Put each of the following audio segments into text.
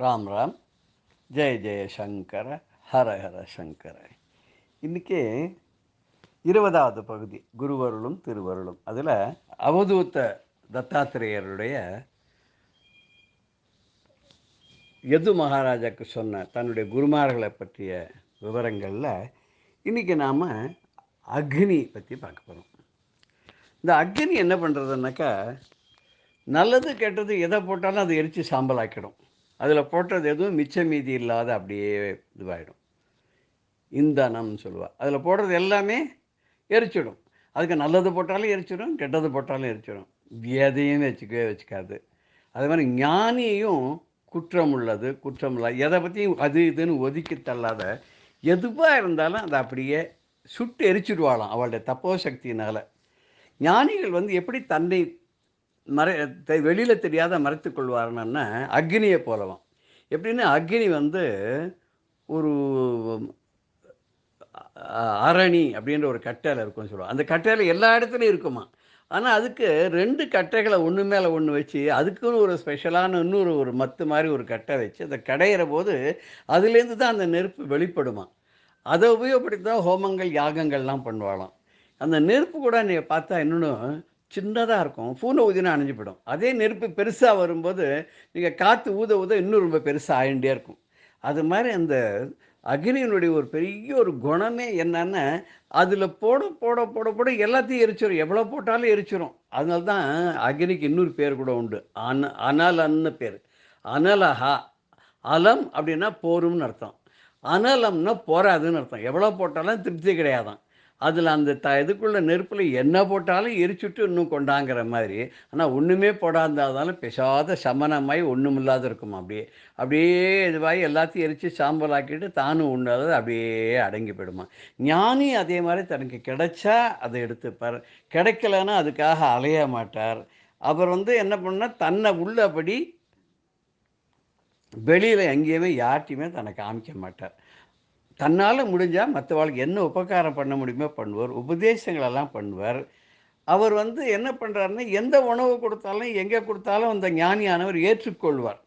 ராம் ராம் ஜெய ஜெய சங்கர ஹர ஹர சங்கர. இன்றைக்கி இருபதாவது பகுதி குருவருளும் திருவருளும். அதில் அவதூத்த தத்தாத்திரேயருடைய எது மகாராஜாக்கு சொன்ன தன்னுடைய குருமார்களை பற்றிய விவரங்களில் இன்றைக்கி நாம் அக்னி பற்றி பார்க்க போகிறோம் இந்த அக்னி என்ன பண்ணுறதுனாக்கா நல்லது கெட்டது எதை போட்டாலும் அது எரித்து சாம்பலாக்கிடும். அதில் போட்டது எதுவும் மிச்ச மீதி இல்லாத அப்படியே இதுவாகிடும் இந்தனம்னு சொல்லுவாள் அதில் போடுறது எல்லாமே எரிச்சிடும். அதுக்கு நல்லது போட்டாலும் எரிச்சிடும் கெட்டது போட்டாலும் எரிச்சிடும். எதையும் வச்சுக்கவே வச்சுக்காது. அதே மாதிரி ஞானியையும் குற்றம் உள்ளது குற்றம் இல்லாத எதை பற்றியும் அது இதுன்னு ஒதுக்கி தள்ளாத எதுவாக இருந்தாலும் அதை அப்படியே சுட்டு எரிச்சிடுவாளாம் அவளுடைய தப்போ சக்தியினால். ஞானிகள் வந்து எப்படி தன்னை மறை வெளியில் தெரியாத மறைத்து கொள்வார்னா அக்னியை போலவாம். எப்படின்னா அக்னி வந்து ஒரு அரணி அப்படின்ற ஒரு கட்டையில் இருக்கும்னு சொல்லுவோம் அந்த கட்டையில் எல்லா இடத்துலையும் இருக்குமா? ஆனால் அதுக்கு ரெண்டு கட்டைகளை ஒன்று மேலே ஒன்று வச்சு அதுக்குன்னு ஒரு ஸ்பெஷலான இன்னொரு ஒரு மத்து மாதிரி ஒரு கட்டை வச்சு அதை கடையிற போது அதுலேருந்து தான் அந்த நெருப்பு வெளிப்படுமா? அதை உபயோகப்படுத்தி தான் ஹோமங்கள் யாகங்கள்லாம் பண்ணுவாளாம். அந்த நெருப்பு கூட நீ பார்த்தா இன்னொன்று சின்னதாக இருக்கும். பூனை ஊதினா அணைஞ்சு போயிடும். அதே நெருப்பு பெருசாக வரும்போது நீங்கள் காற்று ஊத ஊத இன்னும் ரொம்ப பெருசாக ஆயிண்டே இருக்கும். அது மாதிரி அந்த அக்னியினுடைய ஒரு பெரிய ஒரு குணமே என்னன்னா அதில் போட போட போட போட எல்லாத்தையும் எரிச்சிடும் எவ்வளோ போட்டாலும் எரிச்சிடும் அதனால தான் அக்னிக்கு இன்னொரு பேர் கூட உண்டு. அன அனலன்னு பேர். அனலஹா அலம் அப்படின்னா போரும்னு அர்த்தம். அனலம்னா போராதுன்னு அர்த்தம். எவ்வளோ போட்டாலும் திருப்தி கிடையாதான். அதில் அந்த த இதுக்குள்ளே நெருப்பில் என்ன போட்டாலும் எரிச்சுட்டு இன்னும் கொண்டாங்கிற மாதிரி. ஆனால் ஒன்றுமே போடாந்தாலும் பெசாத சமணமாய் ஒன்றும் இல்லாத இருக்குமா அப்படியே. அப்படியே இதுவாகி எல்லாத்தையும் எரித்து சாம்பல் ஆக்கிட்டு தானும் உண்டாதது அப்படியே அடங்கி போயிடுமா. ஞானி அதே மாதிரி தனக்கு கிடைச்சா அதை எடுத்துப்பார். கிடைக்கலன்னா அதுக்காக அலைய மாட்டார். அவர் வந்து என்ன பண்ணால் தன்னை உள்ளபடி வெளியில் எங்கேயுமே யார்ட்டையுமே தன்னை காமிக்க மாட்டார். தன்னால் முடிஞ்சால் மற்றவாளுக்கு என்ன உபகாரம் பண்ண முடியுமோ பண்ணுவார் உபதேசங்களெல்லாம் பண்ணுவார். அவர் வந்து என்ன பண்ணுறாருன்னா எந்த உணவு கொடுத்தாலும் எங்கே கொடுத்தாலும் அந்த ஞானியானவர் ஏற்றுக்கொள்வார்.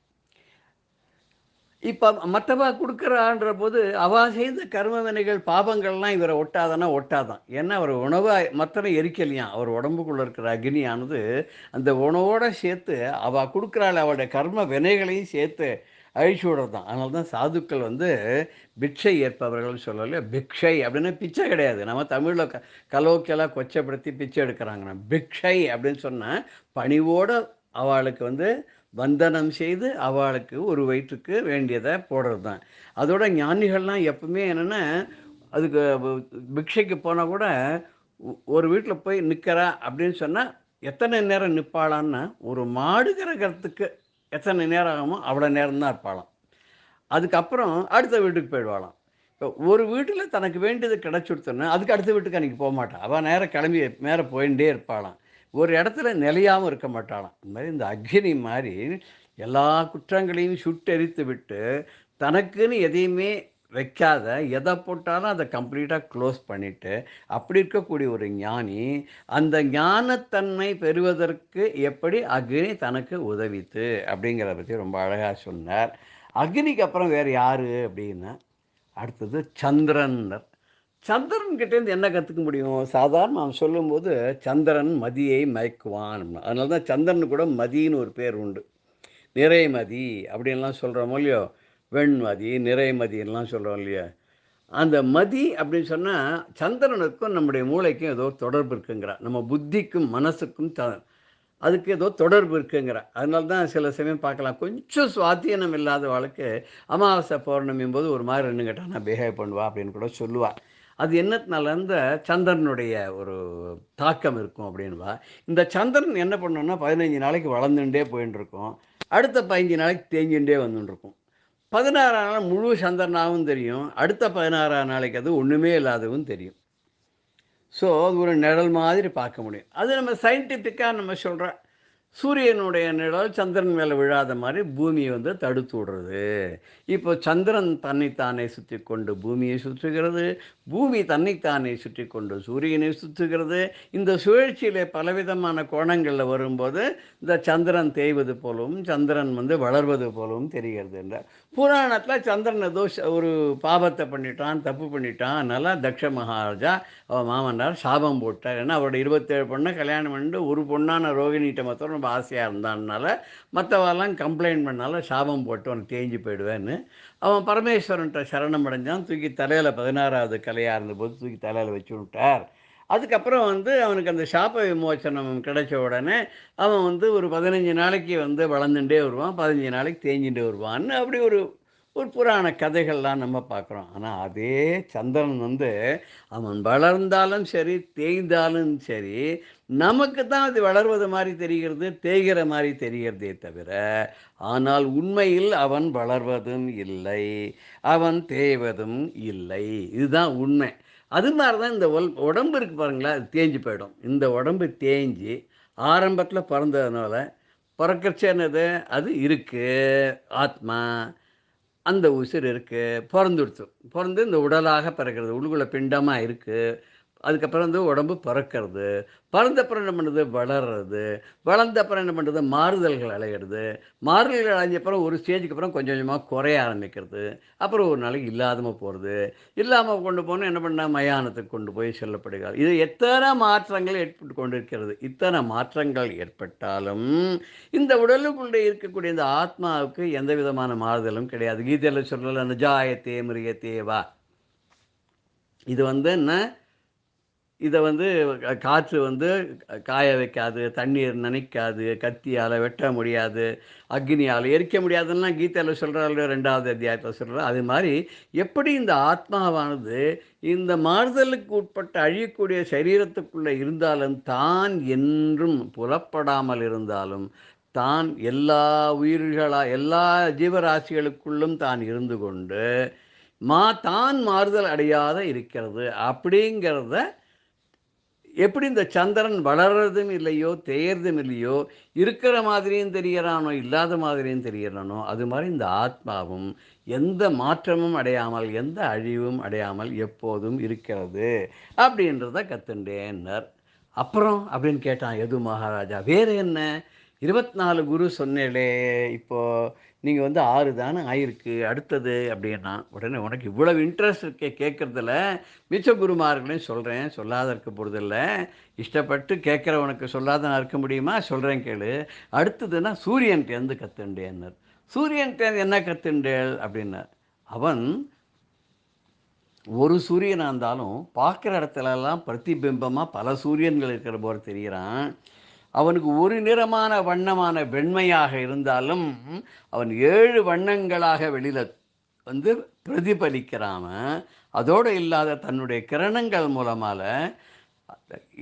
இப்போ மற்றவா கொடுக்குறான்ற போது அவா செய்த கர்ம வினைகள் பாபங்கள்லாம் இவரை ஒட்டாதானா ஒட்டாதான். ஏன்னா அவர் உணவை மற்றனை எரிக்கலையாம் அவர் உடம்புக்குள்ளே இருக்கிற அக்னியானது அந்த உணவோடு சேர்த்து அவள் கொடுக்குறாள் அவளுடைய கர்ம வினைகளையும் சேர்த்து அழிச்சு விடுறது தான் அதனால தான் சாதுக்கள் வந்து பிக்ஷை ஏற்பவர்கள் சொல்லல பிக்ஷை அப்படின்னா பிச்சை கிடையாது. நம்ம தமிழில் க கலோக்கியெல்லாம் கொச்சப்படுத்தி பிச்சை எடுக்கிறாங்கன்னா பிக்ஷை அப்படின்னு சொன்னால் பணிவோடு அவளுக்கு வந்து வந்தனம் செய்து அவளுக்கு ஒரு வயிற்றுக்கு வேண்டியதை போடுறது தான் அதோட ஞானிகள்லாம் எப்பவுமே என்னென்னா அதுக்கு பிக்ஷைக்கு போனால் கூட ஒரு வீட்டில் போய் நிற்கிறா அப்படின்னு சொன்னால் எத்தனை நேரம் நிற்பாளான்னா ஒரு மாடு கறக்கிறதுக்கு எத்தனை நேரம் ஆகுமோ அவ்வளோ நேரம் தான் இருப்பாளாம். அதுக்கப்புறம் அடுத்த வீட்டுக்கு போயிடுவாளாம். இப்போ ஒரு வீட்டில் தனக்கு வேண்டியது கிடச்சுடுத்தோன்னா அதுக்கு அடுத்த வீட்டுக்கு அன்றைக்கி போக மாட்டான் அவள் நேரம் கிளம்பி மேலே போயிட்டே இருப்பாளாம். ஒரு இடத்துல நிலையாமல் இருக்க மாட்டாளாம். இந்த மாதிரி இந்த அக்னி மாதிரி எல்லா குற்றங்களையும் சுட்டெரித்து விட்டு தனக்குன்னு எதையுமே வைக்காத எதை போட்டாலும் அதை கம்ப்ளீட்டாக க்ளோஸ் பண்ணிவிட்டு அப்படி இருக்கக்கூடிய ஒரு ஞானி அந்த ஞானத்தன்மை பெறுவதற்கு எப்படி அக்னி தனக்கு உதவித்து அப்படிங்கிறத பற்றி ரொம்ப அழகாக சொன்னார். அக்னிக்கு அப்புறம் வேறு யார் அப்படின்னா அடுத்தது சந்திரன்னர். சந்திரன் கிட்டேருந்து என்ன கற்றுக்க முடியும்? சாதாரண அவன் சொல்லும்போது சந்திரன் மதியை மயக்குவான் அதனால தான் சந்திரன் கூட மதின்னு ஒரு பேர் உண்டு. நிறைமதி அப்படின்லாம் சொல்கிறோமோ இல்லையோ? வெண்மதி நிறைமதியெல்லாம் சொல்கிறோம் இல்லையா? அந்த மதி அப்படின்னு சொன்னால் சந்திரனுக்கும் நம்முடைய மூளைக்கும் ஏதோ தொடர்பு இருக்குங்கிறா. நம்ம புத்திக்கும் மனசுக்கும் த அதுக்கு ஏதோ தொடர்பு இருக்குங்கிற. அதனால தான் சில சமயம் பார்க்கலாம். கொஞ்சம் சுவாத்தியனம் இல்லாத வாழ்க்கை அமாவாசை பௌர்ணமியும் போது ஒரு மாதிரி ரெண்டு கேட்டால் நான் பிஹேவ் பண்ணுவா அப்படின்னு கூட சொல்லுவாள் அது என்னத்தினால இந்த சந்திரனுடைய ஒரு தாக்கம் இருக்கும் அப்படின்வா இந்த சந்திரன் என்ன பண்ணோன்னா பதினஞ்சு நாளைக்கு வளர்ந்துட்டே போயின்னு இருக்கும் அடுத்த பதினஞ்சு நாளைக்கு தேஞ்சுட்டே வந்துட்டுருக்கும் பதினாறாம் நாள் முழு சந்திரனாகவும் தெரியும். அடுத்த பதினாறாம் நாளைக்கு அது ஒன்றுமே இல்லாதவும் தெரியும். ஸோ அது ஒரு நிழல் மாதிரி பார்க்க முடியும். அது நம்ம சயின்டிஃபிக்காக நம்ம சொல்கிறோம் சூரியனுடைய நிழல் சந்திரன் மேலே விழாத மாதிரி பூமியை வந்து தடுத்து விடுறது. இப்போ சந்திரன் தன்னைத்தானே சுற்றி கொண்டு பூமியை சுற்றுகிறது. பூமி தன்னைத்தானே சுற்றி கொண்டு சூரியனை சுற்றுகிறது. இந்த சுழற்சியில் பலவிதமான கோணங்களில் வரும்போது இந்த சந்திரன் தேய்வது போலவும் சந்திரன் வந்து வளர்வது போலவும் தெரிகிறது என்றார். புராணத்தில் சந்திரனை தோஷ ஒரு பாபத்தை பண்ணிட்டான் தப்பு பண்ணிட்டான் அதனால் தக்ஷ மகாராஜா அவன் மாமனார் சாபம் போட்டார். ஏன்னா அவரோட இருபத்தேழு பொண்ணை கல்யாணம் பண்ணிட்டு ஒரு பொண்ணான ரோகிணிகிட்ட மொத்தம் ரொம்ப ஆசையாக இருந்தான்னால மற்றவெல்லாம் கம்ப்ளைண்ட் பண்ணால சாபம் போட்டு அவனுக்கு தேஞ்சு போயிடுவேன்னு. அவன் பரமேஸ்வரன்ட்ட சரணம் அடைஞ்சான் தூக்கி தலையில் பதினாறாவது கலையாக இருந்தபோது தூக்கி தலையில் வச்சு விட்டார். அதுக்கப்புறம் வந்து அவனுக்கு அந்த சாப விமோச்சனம் கிடைச்ச உடனே அவன் வந்து ஒரு பதினஞ்சு நாளைக்கு வந்து வளர்ந்துட்டே வருவான் பதினஞ்சு நாளைக்கு தேஞ்சுட்டே வருவான்னு அப்படி ஒரு ஒரு புராண கதைகள்லாம் நம்ம பார்க்குறோம். ஆனால் அதே சந்திரன் வந்து அவன் வளர்ந்தாலும் சரி தேய்ந்தாலும் சரி நமக்கு தான் அது வளர்வது மாதிரி தெரிகிறது தேய்கிற மாதிரி தெரிகிறதே தவிர ஆனால் உண்மையில் அவன் வளர்வதும் இல்லை அவன் தேய்வதும் இல்லை. இதுதான் உண்மை. அது மாதிரி தான் இந்த உல் உடம்பு இருக்கு பாருங்களேன் அது தேஞ்சு போயிடும். இந்த உடம்பு தேஞ்சு ஆரம்பத்தில் பிறந்ததுனால பிறக்கிறச்சு என்னது? அது இருக்குது ஆத்மா அந்த உசிர் இருக்குது பிறந்துடுச்சு. பிறந்து இந்த உடலாக பிறக்கிறது. உள்ளுக்குள்ள பிண்டமாக இருக்குது அதுக்கப்புறம் வந்து உடம்பு பிறக்கிறது. பிறந்தப்புறம் என்ன பண்ணுறது வளர்றது. வளர்ந்த அப்புறம் என்ன பண்ணுறது மாறுதல்கள் அலையிறது. மாறுதல்கள் அடைஞ்ச அப்புறம் ஒரு ஸ்டேஜுக்கு அப்புறம் கொஞ்சம் கொஞ்சமாக குறைய ஆரம்பிக்கிறது. அப்புறம் ஒரு நாளைக்கு இல்லாமல் போகிறது இல்லாமல் கொண்டு போனால் என்ன பண்ணால் மயானத்துக்கு கொண்டு போய் செல்லப்படுகிறது. இது எத்தனை மாற்றங்கள் ஏற்பட்டு கொண்டிருக்கிறது? இத்தனை மாற்றங்கள் ஏற்பட்டாலும் இந்த உடலுக்குள்ளே இருக்கக்கூடிய இந்த ஆத்மாவுக்கு எந்த விதமான மாறுதலும் கிடையாது. கீதையில் சொல்லல அந்த ஜாயத்தே மிருகத்தே இது வந்து என்ன? இதை வந்து காற்று வந்து காய வைக்காது தண்ணீர் நனைக்காது கத்தியால் வெட்ட முடியாது அக்னியால் எரிக்க முடியாதுன்னா கீதையில் சொல்கிறாள் ரெண்டாவது அத்தியாயத்தில் சொல்கிறார் அது மாதிரி எப்படி இந்த ஆத்மாவானது இந்த மாறுதலுக்கு உட்பட்ட அழியக்கூடிய சரீரத்துக்குள்ளே இருந்தாலும் தான் என்றும் புலப்படாமல் இருந்தாலும் தான் எல்லா உயிர்களா எல்லா ஜீவராசிகளுக்குள்ளும் தான் இருந்து கொண்டு மா தான் மாறுதல் அடையாத இருக்கிறது அப்படிங்கிறத எப்படி இந்த சந்திரன் வளர்றதும் இல்லையோ தேயறதும் இல்லையோ இருக்கிற மாதிரியும் தெரிகிறானோ இல்லாத மாதிரியும் தெரிகிறானோ அது மாதிரி இந்த ஆத்மாவும் எந்த மாற்றமும் அடையாமல் எந்த அழிவும் அடையாமல் எப்போதும் இருக்கிறது அப்படின்றத கத்துண்டேன்னர். அப்புறம் அப்படின்னு கேட்டான் எது மகாராஜா? வேறு என்ன? இருபத்தி நாலு குரு சொன்னேலே இப்போது நீங்கள் வந்து ஆறு தானே ஆயிருக்கு அடுத்தது அப்படின்னா உடனே உனக்கு இவ்வளவு இன்ட்ரெஸ்ட் இருக்கே கேட்குறதுல மிச்ச குருமார்களையும் சொல்கிறேன் சொல்லாத இருக்க போகிறதில்ல இஷ்டப்பட்டு கேட்குறவனுக்கு சொல்லாத நான் இருக்க முடியுமா? சொல்கிறேன் கேளு. அடுத்ததுன்னா சூரியன் தேர்ந்து கத்துண்டேன்னர். சூரியன் தேர்ந்து என்ன கத்துண்டேள் அப்படின்னார். அவன் ஒரு சூரியனாக இருந்தாலும் பார்க்குற இடத்துலலாம் பிரதிபிம்பமாக பல சூரியன்கள் இருக்கிற போல தெரிகிறான் அவனுக்கு ஒரு நிறமான வண்ணமான வெண்மையாக இருந்தாலும் அவன் ஏழு வண்ணங்களாக வெளியில் வந்து பிரதிபலிக்கிறாம அதோடு இல்லாத தன்னுடைய கிரணங்கள் மூலமாக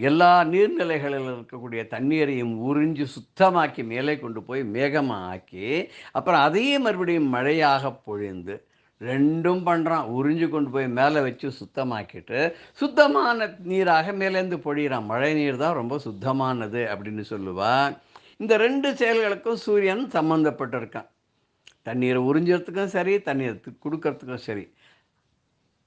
எல்லா நீர்நிலைகளில் இருக்கக்கூடிய தண்ணீரையும் உறிஞ்சு சுத்தமாக்கி மேலே கொண்டு போய் மேகமாக ஆக்கி அப்புறம் அதையே மறுபடியும் மழையாக பொழிந்து ரெண்டும் பண்ணுறான் உறிஞ்சு கொண்டு போய் மேலே வச்சு சுத்தமாக்கிட்டு சுத்தமான நீராக மேலேருந்து பொழிகிறான் மழை நீர் தான் ரொம்ப சுத்தமானது அப்படின்னு சொல்லுவாள் இந்த ரெண்டு செயல்களுக்கும் சூரியன் சம்மந்தப்பட்டிருக்கான் தண்ணீரை உறிஞ்சுறதுக்கும் சரி தண்ணீரை கொடுக்கறதுக்கும் சரி.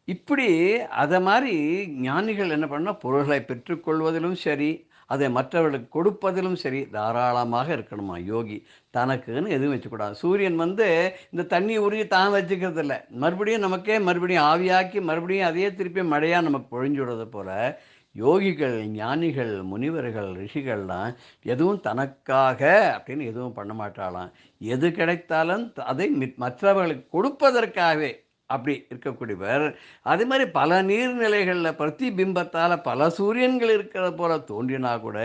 இப்படி அதை மாதிரி ஞானிகள் என்ன பண்ணால் பொருள்களை பெற்றுக்கொள்வதிலும் சரி அதை மற்றவர்களுக்கு கொடுப்பதிலும் சரி தாராளமாக இருக்கணுமா? யோகி தனக்குன்னு எதுவும் வச்சுக்கூடாது. சூரியன் வந்து இந்த தண்ணி உறிஞ்சி தான் வச்சுக்கிறது இல்லை மறுபடியும் நமக்கே மறுபடியும் ஆவியாக்கி மறுபடியும் அதையே திருப்பி மழையாக நமக்கு பொழிஞ்சு விடுறது போல் யோகிகள் ஞானிகள் முனிவர்கள் ரிஷிகள்லாம் எதுவும் தனக்காக அப்படின்னு எதுவும் பண்ண மாட்டாளாம். எது கிடைத்தாலும் த- அதை மற்றவர்களுக்கு கொடுப்பதற்காகவே அப்படி இருக்கக்கூடியவர். அதே மாதிரி பல நீர்நிலைகளில் பிரதிபிம்பத்தால் பல சூரியன்கள் இருக்கிற போல தோன்றினா கூட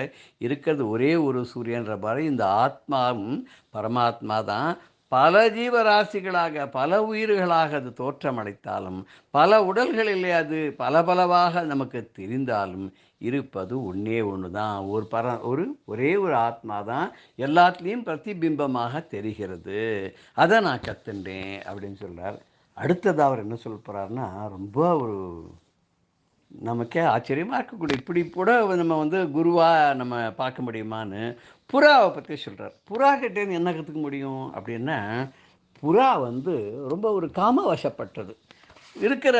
இருக்கிறது ஒரே ஒரு சூரியன்ற மாதிரி இந்த ஆத்மாவும் பரமாத்மா தான் பல ஜீவராசிகளாக பல உயிர்களாக அது தோற்றமடைத்தாலும் பல உடல்களிலே அது பல பலவாக நமக்கு தெரிந்தாலும் இருப்பது ஒன்றே ஒன்று தான். ஒரு பர ஒரு ஒரே ஒரு ஆத்மா தான் எல்லாத்துலேயும் பிரதிபிம்பமாக தெரிகிறது. அதை நான் கத்துண்டேன் அப்படின்னு சொல்கிறார் அடுத்தது அவர் என்ன சொல்ல போகிறாருன்னா ரொம்ப ஒரு நமக்கே ஆச்சரியமாக இருக்கக்கூடிய இப்படி கூட நம்ம வந்து குருவாக நம்ம பார்க்க முடியுமான்னு புறாவை பற்றி சொல்கிறார் புறா கிட்டேருந்து என்ன கற்றுக்க முடியும் அப்படின்னா புறா வந்து ரொம்ப ஒரு காம வசப்பட்டது இருக்கிற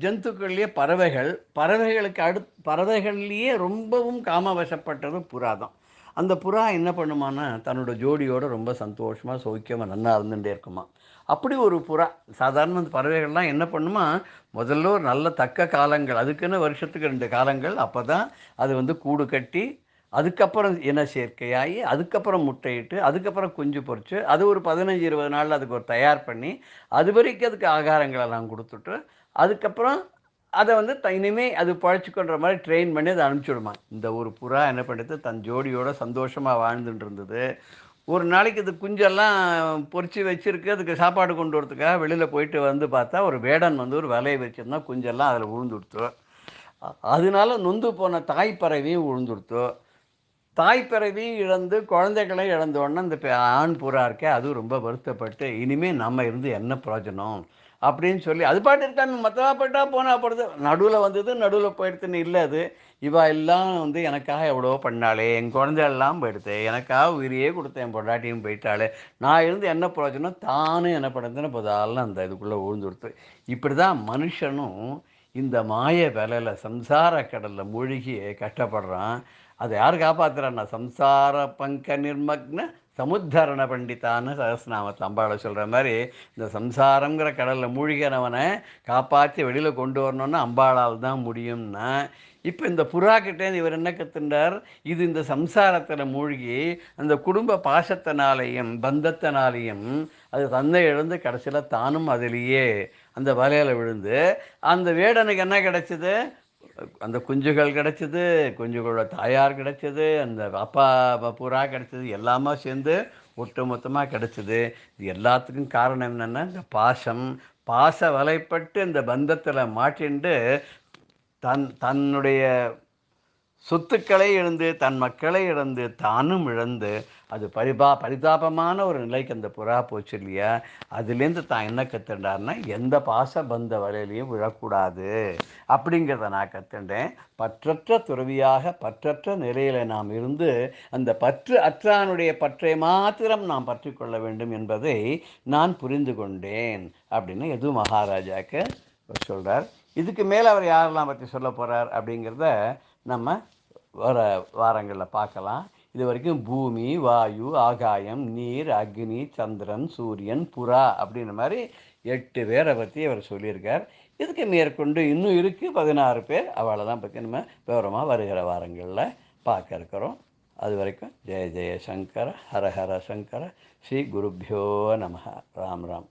ஜந்துக்கள்லேயே பறவைகள் பறவைகளுக்கு அடு பறவைகள்லேயே ரொம்பவும் காமவசப்பட்டது புறா தான் அந்த புறா என்ன பண்ணுமான்னா தன்னோட ஜோடியோட ரொம்ப சந்தோஷமாக சௌக்கியமாக நல்லா இருந்துகிட்டே இருக்குமா. அப்படி ஒரு புறா சாதாரண அந்த பறவைகள்லாம் என்ன பண்ணுமா முதல்ல ஒரு நல்ல தக்க காலங்கள் அதுக்குன்னு வருஷத்துக்கு ரெண்டு காலங்கள் அப்போ தான் அது வந்து கூடு கட்டி அதுக்கப்புறம் இன சேர்க்கையாகி அதுக்கப்புறம் முட்டையிட்டு அதுக்கப்புறம் குஞ்சு பொறிச்சு அது ஒரு பதினஞ்சு இருபது நாளில் அதுக்கு ஒரு தயார் பண்ணி அது வரைக்கும் அதுக்கு ஆகாரங்களெல்லாம் கொடுத்துட்டு அதுக்கப்புறம் அதை வந்து த இனிமே அது பழச்சிக்கொன்ற மாதிரி ட்ரெயின் பண்ணி அதை அனுப்பிச்சுடுமா. இந்த ஒரு புறா என்ன பண்ணுறது தன் ஜோடியோட சந்தோஷமாக வாழ்ந்துட்டு இருந்தது ஒரு நாளைக்கு இது குஞ்செல்லாம் பொறிச்சு வச்சிருக்கு அதுக்கு சாப்பாடு கொண்டு வரதுக்காக வெளியில் போயிட்டு வந்து பார்த்தா ஒரு வேடன் வந்து ஒரு வலையை வச்சிருந்தா குஞ்செல்லாம் அதில் விழுந்துடுத்து அதனால நொந்து போன தாய் பறவையும் விழுந்துடுத்து தாய் இழந்து குழந்தைகளை இழந்தோடனே அந்த இந்த பெ- ஆண் புறா இருக்கே அதுவும் ரொம்ப வருத்தப்பட்டு இனிமேல் நம்ம இருந்து என்ன பிரயோஜனம்? அப்படின்னு சொல்லி அது பாட்டு இருக்கான்னு மற்றவா போயிட்டா போனால் போடுது. நடுவில் வந்தது நடுவில் போயிடுதுன்னு இல்லை அது. இவா எல்லாம் வந்து எனக்காக எவ்வளோ பண்ணாளே என் குழந்தையெல்லாம் போயிடுது. எனக்காக உயிரியே கொடுத்தேன் என் பொண்டாட்டியும் போயிட்டாளே. நான் இருந்து என்ன பிரயோஜனம்? தானும் என்ன பண்ணுறதுன்னு போதாலும் அந்த இதுக்குள்ளே விழுந்து கொடுத்து இப்படி தான் மனுஷனும் இந்த மாய வேலையில் சம்சார கடலில் மூழ்கி கஷ்டப்படுறான். அதை யார் காப்பாத்துறான்னா? சம்சார பங்க நிர்மக்ன சமுத்தரண பண்டிதான்னு சகஸ்நாமத்தை அம்பாளை சொல்கிற மாதிரி இந்த சம்சாரங்கிற கடலில் மூழ்கினவனை காப்பாற்றி வெளியில் கொண்டு வரணும்னா அம்பாளால் தான் முடியும்னா இப்போ இந்த புறா இவர் என்ன கத்துண்டார்? இது இந்த சம்சாரத்தில் மூழ்கி அந்த குடும்ப பாசத்தினாலேயும் பந்தத்தினாலேயும் அது தந்தை இழந்து கடைசியில் தானும் அதிலேயே அந்த வலையில் விழுந்து அந்த வேடனுக்கு என்ன கிடச்சிது? அந்த குஞ்சுகள் கிடச்சிது குஞ்சுகளோட தாயார் கிடச்சிது அந்த அப்பா ப- புறா எல்லாமே சேர்ந்து ஒட்டு மொத்தமாக கிடச்சிது. இது எல்லாத்துக்கும் காரணம் என்னென்னா இந்த பாசம் பாச வலைப்பட்டு இந்த பந்தத்தில் மாட்டிண்டு தன் தன்னுடைய சொத்துக்களை இழந்து தன் மக்களை இழந்து தானும் இழந்து அது பரிபா பரிதாபமான ஒரு நிலைக்கு அந்த புறா போச்சு இல்லையா? அதுலேருந்து தான் என்ன கற்றுண்டாருன்னா எந்த பாச பந்த வலையிலையும் விழக்கூடாது அப்படிங்கிறத நான் கற்றுண்டேன் பற்றற்ற துறவியாக பற்றற்ற நிலையில் நாம் இருந்து அந்த பற்று அற்றானுடைய பற்றை மாத்திரம் நாம் பற்றி கொள்ள வேண்டும் என்பதை நான் புரிந்து கொண்டேன் அப்படின்னு எது மகாராஜாக்கு சொல்கிறார் இதுக்கு மேலே அவர் யாரெல்லாம் பற்றி சொல்ல போகிறார் அப்படிங்கிறத நம்ம வர வாரங்களில் பார்க்கலாம். இது வரைக்கும் பூமி வாயு ஆகாயம் நீர் அக்னி சந்திரன் சூரியன் புறா அப்படின்ற மாதிரி எட்டு பேரை பற்றி அவர் சொல்லியிருக்கார். இதுக்கு மேற்கொண்டு இன்னும் இருக்குது பதினாறு பேர். அவளை தான் பற்றி நம்ம விவரமாக வருகிற வாரங்களில் பார்க்க இருக்கிறோம். அது வரைக்கும் ஜெய ஜெய சங்கர ஹர ஹர சங்கர ஸ்ரீ குருப்பியோ நம. ராம் ராம்.